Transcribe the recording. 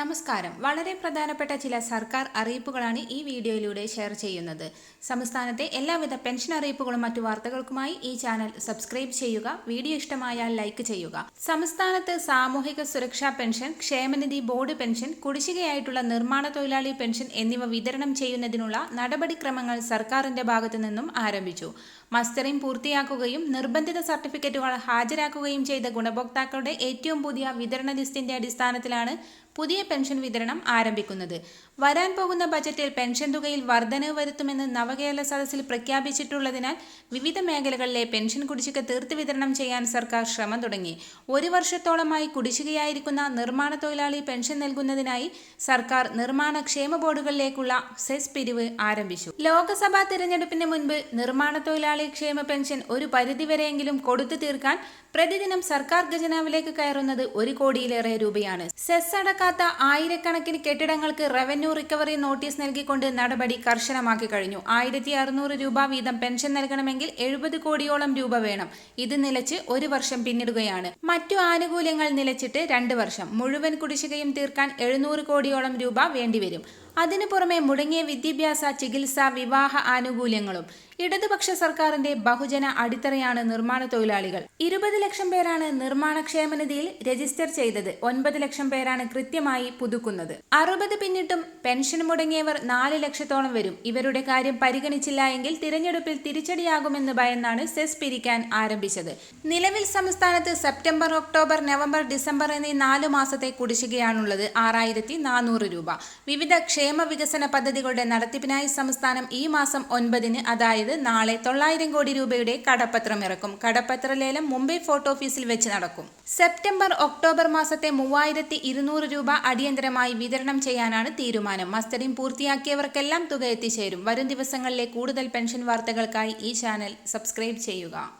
നമസ്കാരം. വളരെ പ്രധാനപ്പെട്ട ചില സർക്കാർ അറിയിപ്പുകളാണ് ഈ വീഡിയോയിലൂടെ ഷെയർ ചെയ്യുന്നത്. സംസ്ഥാനത്തെ എല്ലാവിധ പെൻഷൻ അറിയിപ്പുകളും മറ്റു വാർത്തകൾക്കുമായി ഈ ചാനൽ സബ്സ്ക്രൈബ് ചെയ്യുക വീഡിയോ ഇഷ്ടമായാൽ ലൈക്ക് ചെയ്യുക. സംസ്ഥാനത്ത് സാമൂഹിക സുരക്ഷാ പെൻഷൻ ക്ഷേമനിധി ബോർഡ് പെൻഷൻ കുടിശ്ശികയായിട്ടുള്ള നിർമ്മാണ തൊഴിലാളി പെൻഷൻ എന്നിവ വിതരണം ചെയ്യുന്നതിനുള്ള നടപടിക്രമങ്ങൾ സർക്കാരിന്റെ ഭാഗത്തു നിന്നും ആരംഭിച്ചു. മസ്റ്ററിംഗ് പൂർത്തിയാക്കുകയും നിർബന്ധിത സർട്ടിഫിക്കറ്റുകൾ ഹാജരാക്കുകയും ചെയ്ത ഗുണഭോക്താക്കളുടെ ഏറ്റവും പുതിയ വിതരണ ലിസ്റ്റിന്റെ അടിസ്ഥാനത്തിലാണ് പുതിയ പെൻഷൻ വിതരണം ആരംഭിക്കുന്നത്. വരാൻ പോകുന്ന ബജറ്റിൽ പെൻഷൻ തുകയിൽ വർധനവ് വരുത്തുമെന്ന് നവകേരള സദസ്സിൽ പ്രഖ്യാപിച്ചിട്ടുള്ളതിനാൽ വിവിധ മേഖലകളിലെ പെൻഷൻ കുടിശ്ശിക തീർത്ത് വിതരണം ചെയ്യാൻ സർക്കാർ ശ്രമം തുടങ്ങി. ഒരു വർഷത്തോളമായി കുടിശ്ശികയായിരിക്കുന്ന നിർമ്മാണ തൊഴിലാളി പെൻഷൻ നൽകുന്നതിനായി സർക്കാർ നിർമ്മാണ ക്ഷേമ ബോർഡുകളിലേക്കുള്ള സെസ് പിരിവ് ആരംഭിച്ചു. ലോക്സഭാ തിരഞ്ഞെടുപ്പിന് മുൻപ് നിർമ്മാണ തൊഴിലാളി ക്ഷേമ പെൻഷൻ ഒരു പരിധിവരെയെങ്കിലും കൊടുത്തു തീർക്കാൻ പ്രതിദിനം സർക്കാർ ഖജനാവിലേക്ക് കയറുന്നത് ഒരു കോടിയിലേറെ രൂപയാണ്. സെസ് അടക്കാത്ത ആയിരക്കണക്കിന് കെട്ടിടങ്ങൾക്ക് റവന്യൂ റിക്കവറി നോട്ടീസ് നൽകിക്കൊണ്ട് നടപടി കർശനമാക്കി കഴിഞ്ഞു. ആയിരത്തി അറുന്നൂറ് രൂപ വീതം പെൻഷൻ നൽകണമെങ്കിൽ എഴുപത് കോടിയോളം രൂപ വേണം. ഇത് നിലച്ച് ഒരു വർഷം പിന്നിടുകയാണ്. മറ്റു ആനുകൂല്യങ്ങൾ നിലച്ചിട്ട് രണ്ട് വർഷം. മുഴുവൻ കുടിശ്ശികയും തീർക്കാൻ എഴുന്നൂറ് കോടിയോളം രൂപ വേണ്ടിവരും. അതിനു പുറമെ മുടങ്ങിയ വിദ്യാഭ്യാസ ചികിത്സ വിവാഹ ആനുകൂല്യങ്ങളും. ഇടതുപക്ഷ സർക്കാരിന്റെ ബഹുജന അടിത്തറയാണ് നിർമ്മാണ തൊഴിലാളികൾ. ഇരുപത് ലക്ഷം പേരാണ് നിർമ്മാണ ക്ഷേമനിധിയിൽ രജിസ്റ്റർ ചെയ്തത്. ഒൻപത് ലക്ഷം പേരാണ് കൃത്യമായി പുതുക്കുന്നത്. അറുപത് പിന്നിട്ടും പെൻഷൻ മുടങ്ങിയവർ നാല് ലക്ഷത്തോളം വരും. ഇവരുടെ കാര്യം പരിഗണിച്ചില്ല എങ്കിൽ തിരഞ്ഞെടുപ്പിൽ തിരിച്ചടിയാകുമെന്ന് ഭയന്നാണ് സെസ് പിരിക്കാൻ ആരംഭിച്ചത്. നിലവിൽ സംസ്ഥാനത്ത് സെപ്റ്റംബർ ഒക്ടോബർ നവംബർ ഡിസംബർ എന്നീ നാലു മാസത്തെ കുടിശ്ശികയാണുള്ളത് ആറായിരത്തി നാനൂറ് രൂപ. വിവിധ ക്ഷേമ വികസന പദ്ധതികളുടെ നടത്തിപ്പിനായി സംസ്ഥാനം ഈ മാസം ഒൻപതിന് അതായത് നാളെ തൊള്ളായിരം കോടി രൂപയുടെ കടപ്പത്രം ഇറക്കും. കടപ്പത്ര ലേലം മുംബൈ ഫോർട്ട് ഓഫീസിൽ വെച്ച് നടക്കും. സെപ്റ്റംബർ ഒക്ടോബർ മാസത്തെ മൂവായിരത്തി ഇരുന്നൂറ് രൂപ അടിയന്തരമായി വിതരണം ചെയ്യാനാണ് തീരുമാനം. മസ്റ്ററിംഗ് പൂർത്തിയാക്കിയവർക്കെല്ലാം തുക എത്തിച്ചേരും. വരും ദിവസങ്ങളിലെ കൂടുതൽ പെൻഷൻ വാർത്തകൾക്കായി ഈ ചാനൽ സബ്സ്ക്രൈബ് ചെയ്യുക.